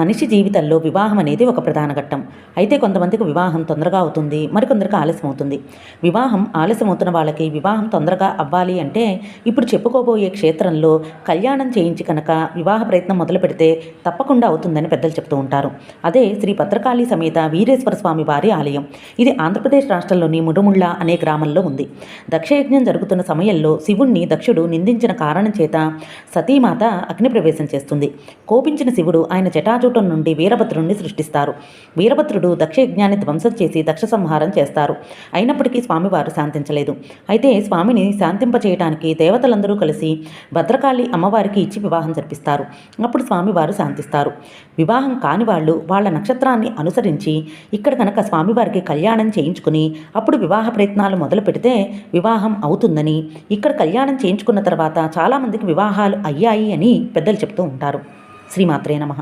మనిషి జీవితంలో వివాహం అనేది ఒక ప్రధాన ఘట్టం. అయితే కొంతమందికి వివాహం తొందరగా అవుతుంది మరికొందరికి ఆలస్యం అవుతుంది వివాహం ఆలస్యం అవుతున్న వాళ్ళకి వివాహం తొందరగా అవ్వాలి అంటే ఇప్పుడు చెప్పుకోబోయే క్షేత్రంలో కళ్యాణం చేయించి కనుక వివాహ ప్రయత్నం మొదలు పెడితే తప్పకుండా అవుతుందని పెద్దలు చెప్తూ ఉంటారు. అదే శ్రీ భద్రకాళి సమేత వీరేశ్వర స్వామి వారి ఆలయం. ఇది ఆంధ్రప్రదేశ్ రాష్ట్రంలోని ముడుముళ్ళ అనే గ్రామంలో ఉంది. దక్షయజ్ఞం జరుగుతున్న సమయంలో శివుణ్ణి దక్షుడు నిందించిన కారణం చేత సతీమాత అగ్నిప్రవేశం చేస్తుంది. కోపించిన శివుడు ఆయన జటా జటాజూటం నుండి వీరభద్రుణ్ణి సృష్టిస్తారు. వీరభద్రుడు దక్షయజ్ఞాన్ని ధ్వంసం చేసి దక్ష సంహారం చేస్తారు. అయినప్పటికీ స్వామివారు శాంతించలేదు. అయితే స్వామిని శాంతింపచేయటానికి దేవతలందరూ కలిసి భద్రకాళి అమ్మవారికి ఇచ్చి వివాహం జరిపిస్తారు. అప్పుడు స్వామివారు శాంతిస్తారు. వివాహం కాని వాళ్ళు వాళ్ళ నక్షత్రాన్ని అనుసరించి ఇక్కడ కనుక స్వామివారికి కళ్యాణం చేయించుకుని అప్పుడు వివాహ ప్రయత్నాలు మొదలు పెడితే వివాహం అవుతుందని ఇక్కడ కళ్యాణం చేయించుకున్న తర్వాత చాలామందికి వివాహాలు అయ్యాయి అని పెద్దలు చెప్తూ ఉంటారు. శ్రీమాత్రే నమః.